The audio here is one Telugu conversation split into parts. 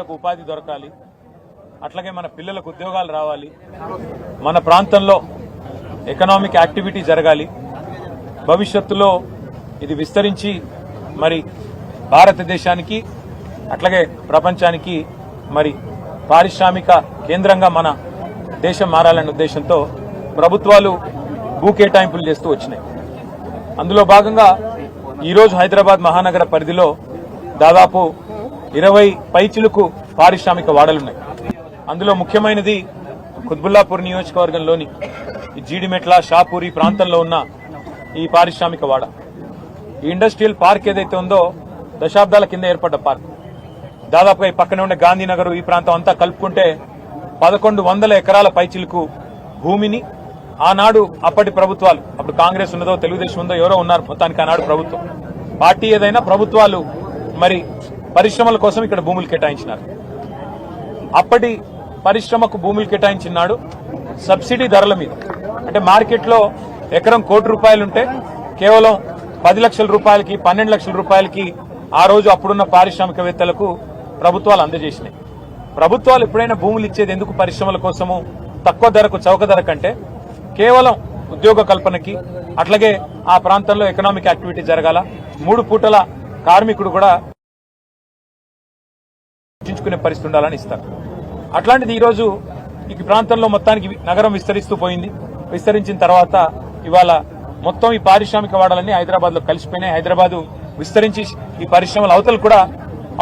రైతులకు ఉపాధి దొరకాలి. అట్లాగే మన పిల్లలకు ఉద్యోగాలు రావాలి. మన ప్రాంతంలో ఎకనామిక్ యాక్టివిటీ జరగాలి. భవిష్యత్తులో ఇది విస్తరించి మరి భారతదేశానికి అట్లాగే ప్రపంచానికి మరి పారిశ్రామిక కేంద్రంగా మన దేశం మారాలనే ఉద్దేశంతో ప్రభుత్వాలు భూ కేటాయింపులు చేస్తూ వచ్చినాయి. అందులో భాగంగా ఈరోజు హైదరాబాద్ మహానగర పరిధిలో దాదాపు ఇరవై పైచిలుకు పారిశ్రామిక వాడలున్నాయి. అందులో ముఖ్యమైనది కుత్బుల్లాపూర్ నియోజకవర్గంలోని జీడిమెట్ల షాపూరి ప్రాంతంలో ఉన్న ఈ పారిశ్రామిక వాడ. ఈ ఇండస్ట్రియల్ పార్క్ ఏదైతే ఉందో దశాబ్దాల కింద ఏర్పడ్డ పార్క్. దాదాపుగా ఈ పక్కనే ఉండే గాంధీనగర్ ఈ ప్రాంతం అంతా కలుపుకుంటే పదకొండు వందల ఎకరాల పైచిలకు భూమిని ఆనాడు అప్పటి ప్రభుత్వాలు అప్పుడు కాంగ్రెస్ ఉన్నదో తెలుగుదేశం ఉందో ఎవరో ఉన్నారు మొత్తానికి ఆనాడు ప్రభుత్వం. పార్టీ ఏదైనా ప్రభుత్వాలు మరి పరిశ్రమల కోసం ఇక్కడ భూములు కేటాయించినారు. అప్పటి పరిశ్రమకు భూములు కేటాయించినాడు సబ్సిడీ ధరల మీద. అంటే మార్కెట్లో ఎకరం కోటి రూపాయలుంటే కేవలం పది లక్షల రూపాయలకి పన్నెండు లక్షల రూపాయలకి ఆ రోజు అప్పుడున్న పారిశ్రామికవేత్తలకు ప్రభుత్వాలు అందజేసినాయి. ప్రభుత్వాలు ఎప్పుడైనా భూములు ఇచ్చేది ఎందుకు పరిశ్రమల కోసము? తక్కువ ధరకు చౌక ధర కంటే కేవలం ఉద్యోగ కల్పనకి అట్లాగే ఆ ప్రాంతంలో ఎకనామిక్ యాక్టివిటీ జరగాల. మూడు పూటల కార్మికుడు కూడా రక్షించుకునే పరిస్థితి ఉండాలని ఇస్తారు అట్లాంటిది ఈరోజు ఈ ప్రాంతంలో మొత్తానికి నగరం విస్తరిస్తూ పోయింది. విస్తరించిన తర్వాత ఇవాళ మొత్తం ఈ పారిశ్రామిక వాడాలన్నీ హైదరాబాద్లో కలిసిపోయినాయి. హైదరాబాద్ విస్తరించి ఈ పరిశ్రమల అవతలు కూడా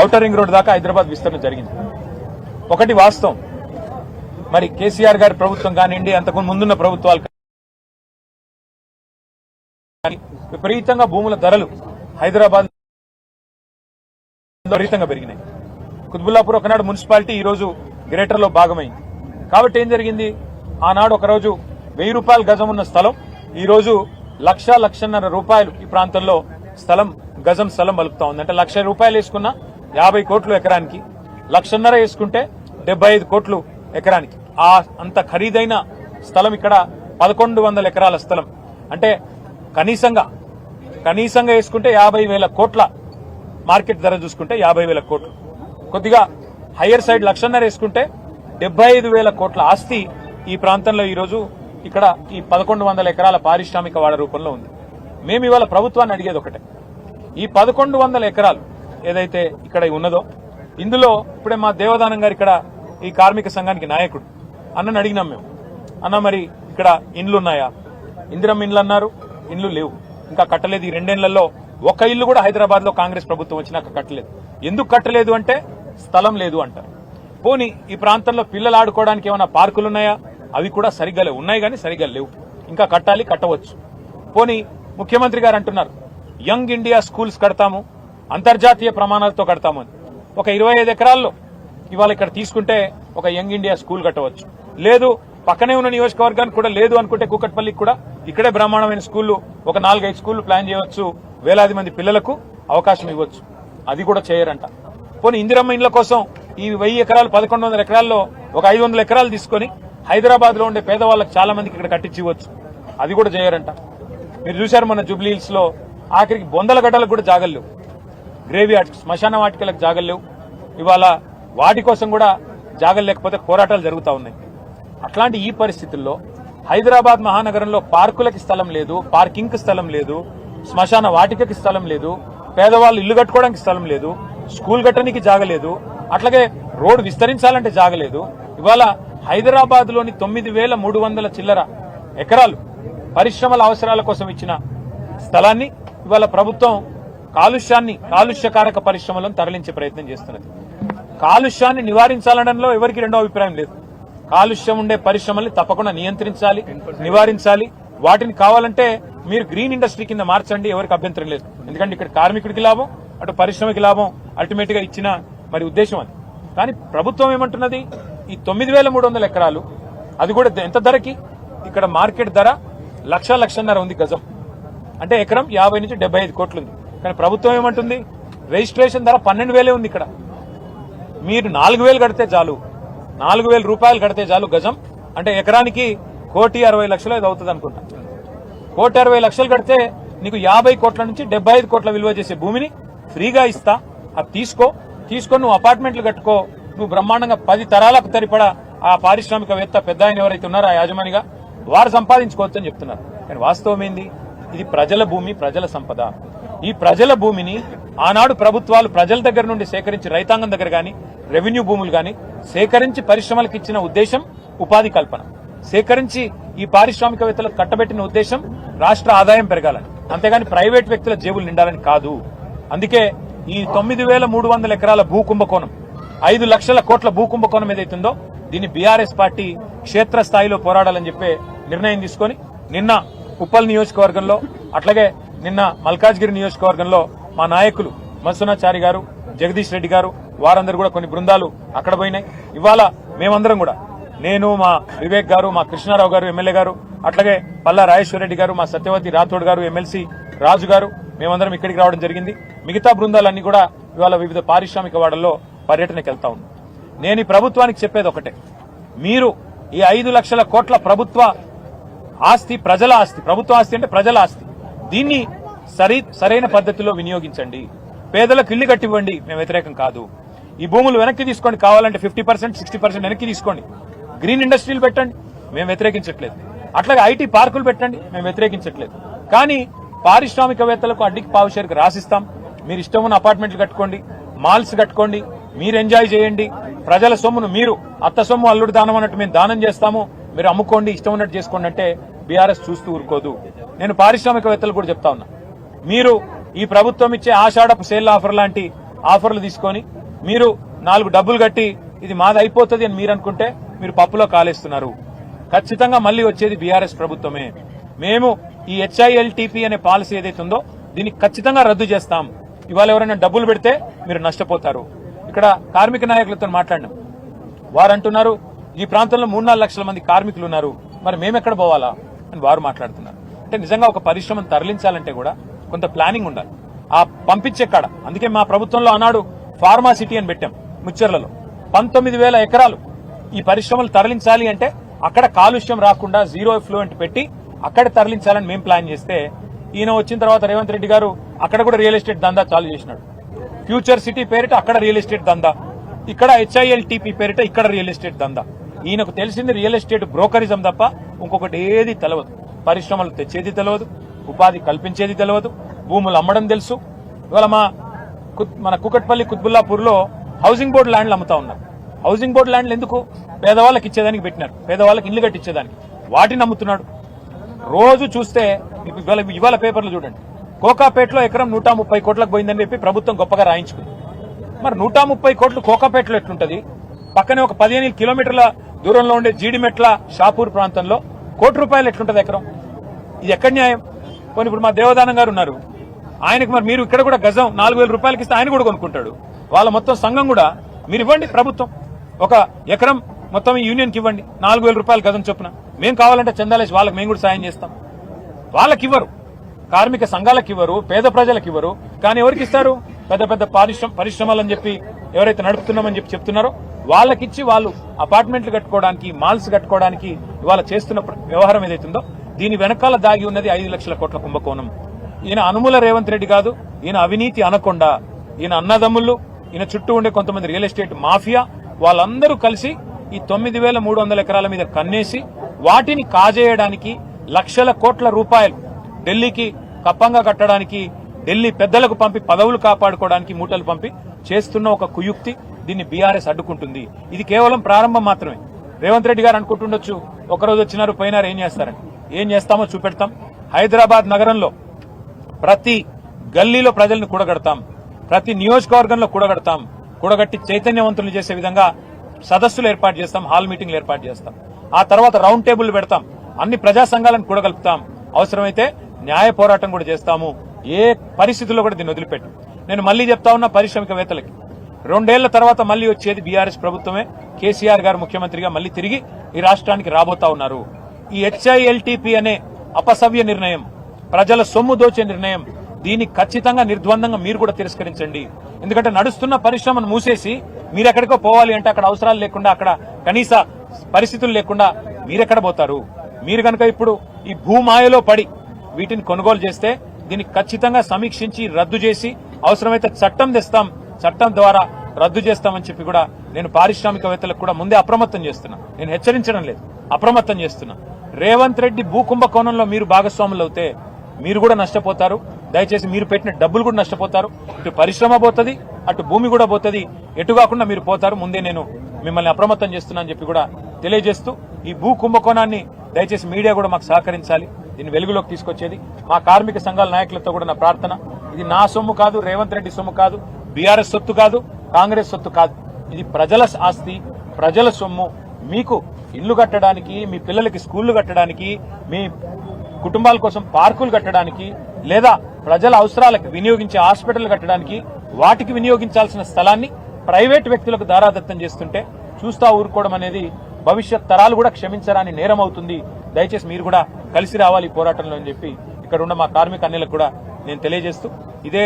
ఔటర్ రింగ్ రోడ్ దాకా హైదరాబాద్ విస్తరణ జరిగింది. ఒకటి వాస్తవం. మరి కేసీఆర్ గారి ప్రభుత్వం కానివ్వండి అంతకు ముందున్న ప్రభుత్వాలు విపరీతంగా భూముల ధరలు హైదరాబాద్ విపరీతంగా పెరిగినాయి. కుత్బుల్లాపూర్ ఒకనాడు మున్సిపాలిటీ ఈ రోజు భాగమైంది. కాబట్టి ఏం జరిగింది? ఆనాడు ఒకరోజు వెయ్యి రూపాయల గజం ఉన్న స్థలం ఈరోజు లక్ష లక్షన్నర రూపాయలు ఈ ప్రాంతంలో స్థలం గజం స్థలం మలుపుతా ఉంది. అంటే లక్ష రూపాయలు వేసుకున్న యాభై కోట్లు ఎకరానికి లక్షన్నర వేసుకుంటే డెబ్బై ఐదు కోట్లు ఎకరానికి. ఆ అంత ఖరీదైన స్థలం ఇక్కడ పదకొండు వందల ఎకరాల స్థలం. అంటే కనీసంగా కనీసంగా వేసుకుంటే యాభై వేల కోట్ల మార్కెట్ ధర చూసుకుంటే యాభై వేల కోట్లు. కొద్దిగా హయ్యర్ సైడ్ లక్షన్నర వేసుకుంటే డెబ్బై ఐదు వేల కోట్ల ఆస్తి ఈ ప్రాంతంలో ఈరోజు ఇక్కడ ఈ పదకొండు వందల ఎకరాల పారిశ్రామిక వాడ రూపంలో ఉంది. మేము ఇవాళ ప్రభుత్వాన్ని అడిగేది ఒకటే. ఈ పదకొండు వందల ఎకరాలు ఏదైతే ఇక్కడ ఉన్నదో ఇందులో ఇప్పుడే మా దేవదానం గారు ఇక్కడ ఈ కార్మిక సంఘానికి నాయకుడు. అన్నని అడిగినాం మేము. అన్న మరి ఇక్కడ ఇండ్లు ఉన్నాయా ఇందిరం ఇండ్లు అన్నారు ఇండ్లు లేవు. ఇంకా కట్టలేదు. ఈ రెండేళ్ళలో ఒక ఇల్లు కూడా హైదరాబాద్లో కాంగ్రెస్ ప్రభుత్వం వచ్చినాక కట్టలేదు. ఎందుకు కట్టలేదు అంటే స్థలం లేదు అంటారు. పోనీ ఈ ప్రాంతంలో పిల్లలు ఆడుకోవడానికి ఏమైనా పార్కులు ఉన్నాయా అవి కూడా సరిగ్గా లేవు ఉన్నాయి కానీ సరిగ్గా లేవు. ఇంకా కట్టాలి కట్టవచ్చు. పోనీ ముఖ్యమంత్రి గారు అంటున్నారు యంగ్ ఇండియా స్కూల్స్ కడతాము అంతర్జాతీయ ప్రమాణాలతో కడతాము అని. ఒక ఇరవై ఐదు ఎకరాల్లో ఇవాళ ఇక్కడ తీసుకుంటే ఒక యంగ్ ఇండియా స్కూల్ కట్టవచ్చు. లేదు పక్కనే ఉన్న నియోజకవర్గానికి కూడా లేదు అనుకుంటే కూకట్పల్లికి కూడా ఇక్కడే బ్రహ్మాండమైన స్కూళ్ళు ఒక నాలుగైదు స్కూళ్ళు ప్లాన్ చేయవచ్చు వేలాది మంది పిల్లలకు అవకాశం ఇవ్వచ్చు. అది కూడా చేయరంట. పోనీ ఇందిరమ్మ ఇండ్ల కోసం ఈ వెయ్యి ఎకరాలు పదకొండు వందల ఎకరాల్లో ఒక ఐదు వందల ఎకరాలు తీసుకొని హైదరాబాద్లో ఉండే పేదవాళ్ళకి చాలా మందికి ఇక్కడ కట్టించి ఇవ్వచ్చు. అది కూడా చేయరంట. మీరు చూశారు మన జూబ్లీహిల్స్లో ఆఖరికి బొందల గడ్డలకు కూడా జాగలేవు గ్రేవీ ఆర్ట్ శ్మశాన వాటికలకు జాగలేవు ఇవాళ వాటి కోసం కూడా జాగలు లేకపోతే పోరాటాలు జరుగుతూ ఉన్నాయి. అట్లాంటి ఈ పరిస్థితుల్లో హైదరాబాద్ మహానగరంలో పార్కులకి స్థలం లేదు పార్కింగ్ స్థలం లేదు శ్మశాన వాటికకి స్థలం లేదు పేదవాళ్ళు ఇల్లు కట్టుకోవడానికి స్థలం లేదు స్కూల్ కట్టడానికి జాగలేదు. అట్లాగే రోడ్డు విస్తరించాలంటే జాగలేదు. ఇవాళ హైదరాబాద్లోని తొమ్మిది వేల మూడు వందల చిల్లర ఎకరాలు పరిశ్రమల అవసరాల కోసం ఇచ్చిన స్థలాన్ని ఇవాళ ప్రభుత్వం కాలుష్యాన్ని కాలుష్యకారక పరిశ్రమలను తరలించే ప్రయత్నం చేస్తున్నది. కాలుష్యాన్ని నివారించాలనడంలో ఎవరికి రెండో అభిప్రాయం లేదు. కాలుష్యం ఉండే పరిశ్రమల్ని తప్పకుండా నియంత్రించాలి నివారించాలి. వాటిని కావాలంటే మీరు గ్రీన్ ఇండస్ట్రీ కింద మార్చండి ఎవరికి అభ్యంతరం లేదు. ఎందుకంటే ఇక్కడ కార్మికుడికి లాభం అటు పరిశ్రమకి లాభం అల్టిమేట్గా ఇచ్చిన మరి ఉద్దేశం అది. కానీ ప్రభుత్వం ఏమంటున్నది? ఈ తొమ్మిది వేల మూడు వందల ఎకరాలు అది కూడా ఎంత ధరకి? ఇక్కడ మార్కెట్ ధర లక్ష లక్షన్నర ఉంది గజం. అంటే ఎకరం యాభై నుంచి డెబ్బై ఐదు కోట్లు ఉంది. కానీ ప్రభుత్వం ఏమంటుంది? రిజిస్ట్రేషన్ ధర పన్నెండు వేలే ఉంది ఇక్కడ. మీరు నాలుగు వేలు కడితే చాలు. నాలుగు వేల రూపాయలు కడితే చాలు గజం. అంటే ఎకరానికి కోటి అరవై లక్షలు ఇది అవుతుంది అనుకుంటా. కోటి అరవై లక్షలు కడితే నీకు యాభై కోట్ల నుంచి డెబ్బై ఐదు కోట్ల విలువ చేసే భూమిని ఫ్రీగా ఇస్తా. అది తీసుకో తీసుకొని నువ్వు అపార్ట్మెంట్లు కట్టుకో నువ్వు బ్రహ్మాండంగా పది తరాలకు తరిపడా ఆ పారిశ్రామికవేత్త పెద్ద ఆయన ఎవరైతే ఉన్నారో ఆ యాజమానిగా వారు సంపాదించుకోవచ్చు అని చెప్తున్నారు. కానీ వాస్తవం ఏంది? ఇది ప్రజల భూమి ప్రజల సంపద. ఈ ప్రజల భూమిని ఆనాడు ప్రభుత్వాలు ప్రజల దగ్గర నుండి సేకరించి రైతాంగం దగ్గర కానీ రెవెన్యూ భూములు కానీ సేకరించి పరిశ్రమలకు ఇచ్చిన ఉద్దేశం ఉపాధి కల్పన. సేకరించి ఈ పారిశ్రామికవేత్తలకు కట్టబెట్టిన ఉద్దేశం రాష్ట్ర ఆదాయం పెరగాలని. అంతేగాని ప్రైవేట్ వ్యక్తుల జేబులు నిండాలని కాదు. అందుకే ఈ తొమ్మిది వేల మూడు వందల ఎకరాల భూ కుంభకోణం ఐదు లక్షల కోట్ల భూ కుంభకోణం ఏదైతుందో దీన్ని బీఆర్ఎస్ పార్టీ క్షేత్రస్థాయిలో పోరాడాలని చెప్పే నిర్ణయం తీసుకొని నిన్న ఉప్పల్ నియోజకవర్గంలో అట్లాగే నిన్న మల్కాజ్గిరి నియోజకవర్గంలో మా నాయకులు మత్సునాచారి గారు జగదీష్ రెడ్డి గారు వారందరూ కూడా కొన్ని బృందాలు అక్కడ పోయినాయి. ఇవాళ మేమందరం కూడా నేను మా వివేక్ గారు మా కృష్ణారావు గారు ఎమ్మెల్యే గారు అట్లాగే పల్లా రాజేశ్వర రెడ్డి గారు మా సత్యవతి రాథోడ్ గారు ఎమ్మెల్సీ రాజు గారు మేమందరం ఇక్కడికి రావడం జరిగింది. మిగతా బృందాలన్నీ కూడా ఇవాళ వివిధ పారిశ్రామిక వాడల్లో పర్యటనకు వెళ్తా ఉన్నాం. నేను ఈ ప్రభుత్వానికి చెప్పేది ఒకటే. మీరు ఈ ఐదు లక్షల కోట్ల ప్రభుత్వ ఆస్తి ప్రజల ఆస్తి ప్రభుత్వ ఆస్తి అంటే ప్రజల ఆస్తి. దీన్ని సరి సరైన పద్ధతిలో వినియోగించండి. పేదలకు ఇల్లు కట్టివ్వండి మేము వ్యతిరేకం కాదు. ఈ భూములు వెనక్కి తీసుకోండి కావాలంటే ఫిఫ్టీ పర్సెంట్ సిక్స్టీ పర్సెంట్ వెనక్కి తీసుకోండి. గ్రీన్ ఇండస్ట్రీలు పెట్టండి మేము వ్యతిరేకించట్లేదు. అట్లాగే ఐటీ పార్కులు పెట్టండి మేము వ్యతిరేకించట్లేదు. కానీ పారిశ్రామికవేత్తలకు అడ్డికి పావుషేరుకు రాసిస్తాం. మీరు ఇష్టం ఉన్న అపార్ట్మెంట్లు కట్టుకోండి మాల్స్ కట్టుకోండి మీరు ఎంజాయ్ చేయండి. ప్రజల సొమ్మును మీరు అత్త సొమ్ము అల్లుడు దానం అన్నట్టు మేము దానం చేస్తాము. మీరు అమ్ముకోండి ఇష్టం ఉన్నట్టు చేసుకోండి అంటే బీఆర్ఎస్ చూస్తూ ఊరుకోదు. నేను పారిశ్రామికవేత్తలు కూడా చెప్తా ఉన్నా. మీరు ఈ ప్రభుత్వం ఇచ్చే ఆషాఢపు సేల్ ఆఫర్ లాంటి ఆఫర్లు తీసుకొని మీరు నాలుగు డబ్బులు కట్టి ఇది మాది అయిపోతుంది అని మీరు అనుకుంటే మీరు పప్పులో కాలేస్తున్నారు. ఖచ్చితంగా మళ్ళీ వచ్చేది బీఆర్ఎస్ ప్రభుత్వమే. మేము ఈ హెచ్ఐఎల్టీపీ అనే పాలసీ ఏదైతే ఉందో దీన్ని ఖచ్చితంగా రద్దు చేస్తాం. ఇవాళ ఎవరైనా డబ్బులు పెడితే మీరు నష్టపోతారు. ఇక్కడ కార్మిక నాయకులతో మాట్లాడినాం. వారు అంటున్నారు ఈ ప్రాంతంలో మూడు నాలుగు లక్షల మంది కార్మికులు ఉన్నారు. మరి మేమెక్కడ పోవాలా? అని వారు మాట్లాడుతున్నారు. అంటే నిజంగా ఒక పరిశ్రమను తరలించాలంటే కూడా కొంత ప్లానింగ్ ఉండాలి. ఆ పంపించే కాడ అందుకే మా ప్రభుత్వంలో ఆనాడు ఫార్మా సిటీ అని పెట్టాం ముచ్చర్లలో. పంతొమ్మిది వేల ఎకరాలు ఈ పరిశ్రమలు తరలించాలి అంటే అక్కడ కాలుష్యం రాకుండా జీరో ఎఫ్లూయెంట్ పెట్టి అక్కడ తరలించాలని మేము ప్లాన్ చేస్తే ఈయన వచ్చిన తర్వాత రేవంత్ రెడ్డి గారు అక్కడ కూడా రియల్ ఎస్టేట్ దందా చాలు చేసినాడు. ఫ్యూచర్ సిటీ పేరిట అక్కడ రియల్ ఎస్టేట్ దందా. ఇక్కడ హెచ్ఐఎల్ టీపీ పేరిట ఇక్కడ రియల్ ఎస్టేట్ దందా. ఈయనకు తెలిసింది రియల్ ఎస్టేట్ బ్రోకరిజం తప్ప ఇంకొకటి ఏది తెలియదు పరిశ్రమలు తెచ్చేది తెలియదు ఉపాధి కల్పించేది తెలియదు భూములు అమ్మడం తెలుసు. ఇవాళ మా కుత్- మన కుకట్పల్లి కుత్బుల్లాపూర్లో హౌసింగ్ బోర్డు ల్యాండ్లు అమ్ముతా ఉన్నారు. హౌసింగ్ బోర్డు ల్యాండ్లు ఎందుకు? పేదవాళ్ళకి ఇచ్చేదానికి పెట్టినారు. పేదవాళ్ళకి ఇల్లు కట్టించేదానికి. వాటిని అమ్ముతున్నాడు. రోజు చూస్తే ఇవాళ ఇవాళ పేపర్లు చూడండి. కోకాపేటలో ఎకరం నూట ముప్పై కోట్లకు పోయిందని చెప్పి ప్రభుత్వం గొప్పగా రాయించుకుంది. మరి నూట ముప్పై కోట్లు కోకాపేటలో ఎట్లుంటది? పక్కనే ఒక పదిహేను కిలోమీటర్ల దూరంలో ఉండే జీడిమెట్ల షాపూర్ ప్రాంతంలో కోటి రూపాయలు ఎట్లుంటది ఎకరం? ఇది ఎక్కడ న్యాయం? పోనీ ఇప్పుడు మా దేవదానం గారు ఉన్నారు. ఆయనకు మరి మీరు ఇక్కడ కూడా గజం నాలుగు వేల రూపాయలకి ఇస్తే ఆయన కూడా కొనుక్కుంటాడు. వాళ్ళ మొత్తం సంఘం కూడా మీరు ఇవ్వండి ప్రభుత్వం. ఒక ఎకరం మొత్తం ఈ యూనియన్కి ఇవ్వండి. నాలుగు వేల రూపాయలు గజం చొప్పున. మేము కావాలంటే చందాలేసి వాళ్ళకి మేము కూడా సాయం చేస్తాం. వాళ్ళకి ఇవ్వరు. కార్మిక సంఘాలకు ఇవ్వరు పేద ప్రజలకు ఇవ్వరు. కానీ ఎవరికి ఇస్తారు? పెద్ద పెద్ద పారిశ్రమ పరిశ్రమలు అని చెప్పి ఎవరైతే నడుపుతున్నామని చెప్పి చెప్తున్నారో వాళ్ళకిచ్చి వాళ్ళు అపార్ట్మెంట్లు కట్టుకోవడానికి మాల్స్ కట్టుకోవడానికి ఇవాళ చేస్తున్న వ్యవహారం ఏదైతుందో దీని వెనకాల దాగి ఉన్నది ఐదు లక్షల కోట్ల కుంభకోణం. ఈయన అనుముల రేవంత్ రెడ్డి కాదు. ఈయన అవినీతి అనకుండా ఈయన అన్నదమ్ముళ్ళు ఈయన చుట్టూ ఉండే కొంతమంది రియల్ ఎస్టేట్ మాఫియా వాళ్ళందరూ కలిసి ఈ తొమ్మిది వేల మూడు వందల ఎకరాల మీద కన్నేసి వాటిని కాజేయడానికి లక్షల కోట్ల రూపాయలు ఢిల్లీకి కప్పంగా కట్టడానికి ఢిల్లీ పెద్దలకు పంపి పదవులు కాపాడుకోవడానికి మూటలు పంపి చేస్తున్న ఒక కుయుక్తి దీన్ని బీఆర్ఎస్ అడ్డుకుంటుంది. ఇది కేవలం ప్రారంభం మాత్రమే. రేవంత్ రెడ్డి గారు అనుకుంటుండొచ్చు ఒకరోజు వచ్చినారు పోయినారు ఏం చేస్తారని. ఏం చేస్తామో చూపెడతాం. హైదరాబాద్ నగరంలో ప్రతి గల్లీలో ప్రజలను కూడగడతాం. ప్రతి నియోజకవర్గంలో కూడగడతాం. కూడగట్టి చైతన్యవంతులు చేసే విధంగా సదస్సులు ఏర్పాటు చేస్తాం హాల్ మీటింగ్లు ఏర్పాటు చేస్తాం. ఆ తర్వాత రౌండ్ టేబుల్ పెడతాం. అన్ని ప్రజా సంఘాలను కూడగలుపుతాం. అవసరమైతే న్యాయ పోరాటం కూడా చేస్తాము. ఏ పరిస్థితుల్లో కూడా దీన్ని వదిలిపెట్టు. నేను మళ్ళీ చెప్తా ఉన్నా పారిశ్రామికవేత్తలకి. రెండేళ్ళ తర్వాత మళ్ళీ వచ్చేది బీఆర్ఎస్ ప్రభుత్వమే. కేసీఆర్ గారు ముఖ్యమంత్రిగా మళ్ళీ తిరిగి ఈ రాష్ట్రానికి రాబోతా ఉన్నారు. ఈ హెచ్ఐఎల్టీపీ అనే అపసవ్య నిర్ణయం ప్రజల సొమ్ము దోచే నిర్ణయం దీన్ని ఖచ్చితంగా నిర్ద్వందంగా మీరు కూడా తిరస్కరించండి. ఎందుకంటే నడుస్తున్న పరిశ్రమను మూసేసి మీరెక్కడికో పోవాలి అంటే అక్కడ అవసరాలు లేకుండా అక్కడ కనీస పరిస్థితులు లేకుండా మీరెక్కడ పోతారు? మీరు కనుక ఇప్పుడు ఈ భూమాయలో పడి వీటిని కొనుగోలు చేస్తే దీన్ని ఖచ్చితంగా సమీక్షించి రద్దు చేసి అవసరమైతే చట్టం తెస్తాం చట్టం ద్వారా రద్దు చేస్తామని చెప్పి కూడా నేను పారిశ్రామికవేత్తలకు కూడా ముందే అప్రమత్తం చేస్తున్నా. నేను హెచ్చరించడం లేదు. అప్రమత్తం చేస్తున్నా. రేవంత్ రెడ్డి భూ కుంభకోణంలో మీరు భాగస్వాములు అవుతే మీరు కూడా నష్టపోతారు. దయచేసి మీరు పెట్టిన డబ్బులు కూడా నష్టపోతారు. ఇటు పరిశ్రమ పోతుంది అటు భూమి కూడా పోతుంది. ఎటు కాకుండా మీరు పోతారు. ముందే నేను మిమ్మల్ని అప్రమత్తం చేస్తున్నా అని చెప్పి కూడా తెలియజేస్తూ ఈ భూ కుంభకోణాన్ని దయచేసి మీడియా కూడా మాకు సహకరించాలి. దీన్ని వెలుగులోకి తీసుకొచ్చేది మా కార్మిక సంఘాల నాయకులతో కూడా నా ప్రార్థన. ఇది నా సొమ్ము కాదు రేవంత్ రెడ్డి సొమ్ము కాదు బీఆర్ఎస్ సొత్తు కాదు కాంగ్రెస్ సొత్తు కాదు. ఇది ప్రజల ఆస్తి ప్రజల సొమ్ము. మీకు ఇల్లు కట్టడానికి మీ పిల్లలకి స్కూళ్ళు కట్టడానికి మీ కుటుంబాల కోసం పార్కులు కట్టడానికి లేదా ప్రజల అవసరాలకు వినియోగించే హాస్పిటల్ కట్టడానికి వాటికి వినియోగించాల్సిన స్థలాన్ని ప్రైవేట్ వ్యక్తులకు దారాదత్తం చేస్తుంటే చూస్తా ఊరుకోవడం అనేది భవిష్యత్ తరాలు కూడా క్షమించరాని నేరం అవుతుంది. దయచేసి మీరు కూడా కలిసి రావాలి ఈ పోరాటంలో అని చెప్పి ఇక్కడ ఉన్న మా కార్మిక అన్నిలకు కూడా నేను తెలియజేస్తూ ఇదే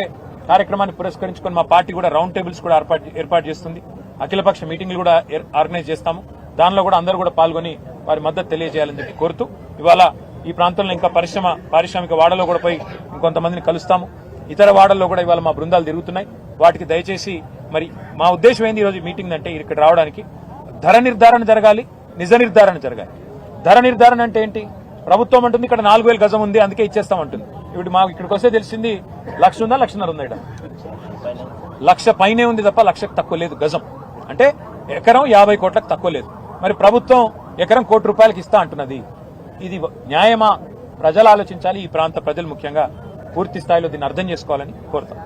కార్యక్రమాన్ని పురస్కరించుకొని మా పార్టీ కూడా రౌండ్ టేబుల్స్ కూడా ఏర్పాటు ఏర్పాటు చేస్తుంది. అఖిలపక్ష మీటింగ్లు కూడా ఆర్గనైజ్ చేస్తాము. దానిలో కూడా అందరూ కూడా పాల్గొని వారి మద్దతు తెలియజేయాలని చెప్పి కోరుతూ ఇవాళ ఈ ప్రాంతంలో ఇంకా పరిశ్రమ పారిశ్రామిక వాడలో కూడా పోయి ఇంకొంతమందిని కలుస్తాము. ఇతర వాడల్లో కూడా ఇవాళ మా బృందాలు తిరుగుతున్నాయి. వాటికి దయచేసి మరి మా ఉద్దేశం ఏంది ఈరోజు మీటింగ్ అంటే ఇక్కడ రావడానికి? ధర నిర్ధారణ జరగాలి నిజ నిర్ధారణ జరగాలి. ధర నిర్ధారణ అంటే ఏంటి? ప్రభుత్వం అంటుంది ఇక్కడ నాలుగు వేల గజం ఉంది అందుకే ఇచ్చేస్తామంటుంది ఇప్పుడు మాకు ఇక్కడికి వస్తే తెలిసింది లక్ష ఉందా లక్షన్నర ఉందా ఇక్కడ? లక్ష పైనే ఉంది తప్ప లక్షకు తక్కువ లేదు గజం. అంటే ఎకరం యాభై కోట్లకు తక్కువ లేదు. మరి ప్రభుత్వం ఎకరం కోటి రూపాయలకి ఇస్తా అంటున్నది. ఇది న్యాయమా? ప్రజలు ఆలోచించాలి. ఈ ప్రాంత ప్రజలు ముఖ్యంగా పూర్తి స్థాయిలో దీన్ని అర్థం చేసుకోవాలని కోరుతాం.